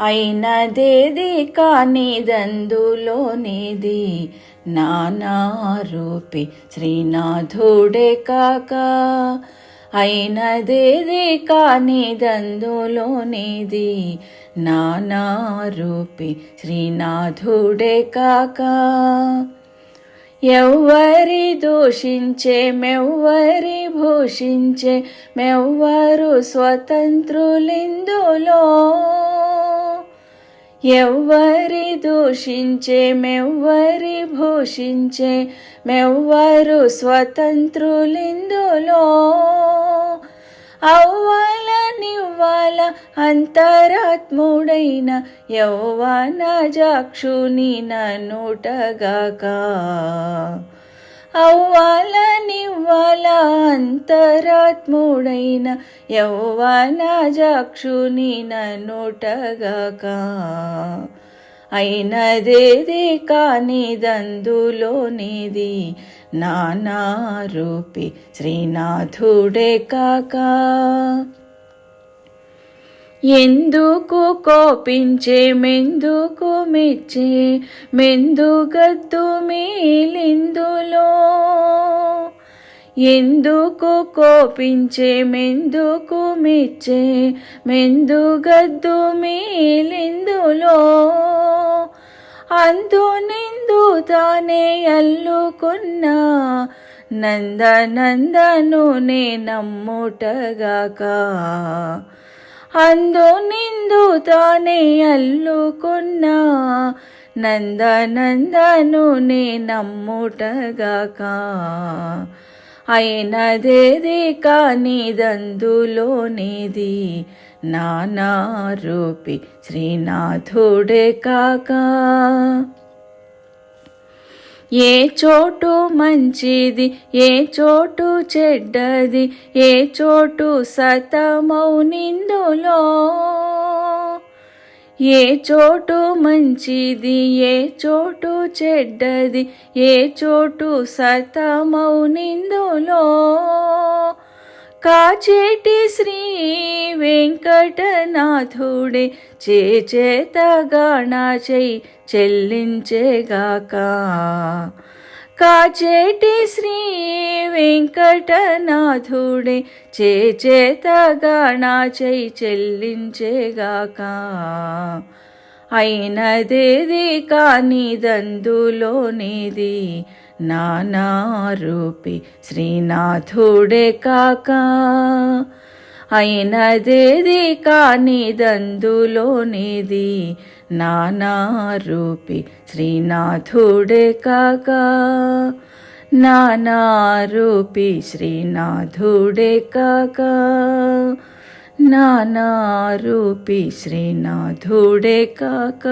అయినదేది కానిదందులోనిది నానారూపి శ్రీనాథుడే కాక. అయినదేది కానిదందులోనిది నానారూపి శ్రీనాథుడే కాక. ఎవ్వరి దూషించే మెవ్వరి భూషించే మెవ్వరు స్వతంత్రులిందులో ఎవ్వరి దూషించే మెవ్వరి భూషించే మెవ్వరు స్వతంత్రులిందులో అవ్వాల నివ్వాల అంతరాత్ముడైన యౌవన జాక్షుని ననుటగాక అవ్వాలనివ్వాల అంతరాత్ముడైన యౌవన జాక్షుని నన్నుటగాక. అయినదేది కానిదందులోనిది నానారూపి శ్రీనాథుడే కాక. ఎందుకు కోపించే మెందుకు మెచ్చే మెందుగద్దు మీ ఎందుకు కోపించే మెందుకు మెచ్చే మెందుగద్దు మేలిందులో? అందు నిందు తానే అల్లుకున్న నందనందను నే నమ్ముటగాక. అందు నిందు తానే అల్లుకున్న నందనందను నే నమ్ముటగాక. అయినదేది కానిదందులోనిది నానారూపి శ్రీనాథుడే కాక. ఏ చోటు మంచిది ఏ చోటు చెడ్డది ఏ చోటు సతమౌనిందులో ఏ చోటు మంచిది ఏ చోటు చెడ్డది ఏ చోటు సతమౌనిందులో కాచేటి శ్రీ వెంకటనాథుడే చేచేతగాణ చెయ్యి చెల్లించేగాక. కాచేటి శ్రీ వెంకటనాథుడే చేచేతగాణ చెయ్యి చెల్లించేగాక. అయినదేది కానిదందులోనిది నానారూపి శ్రీనాథుడే కాక. అయినదేది కానిదందులోనిది నానారూపి శ్రీనాథుడే కాక. నానారూపి శ్రీనాథుడే కాక. నానారూపి శ్రీనాథుడే కాక.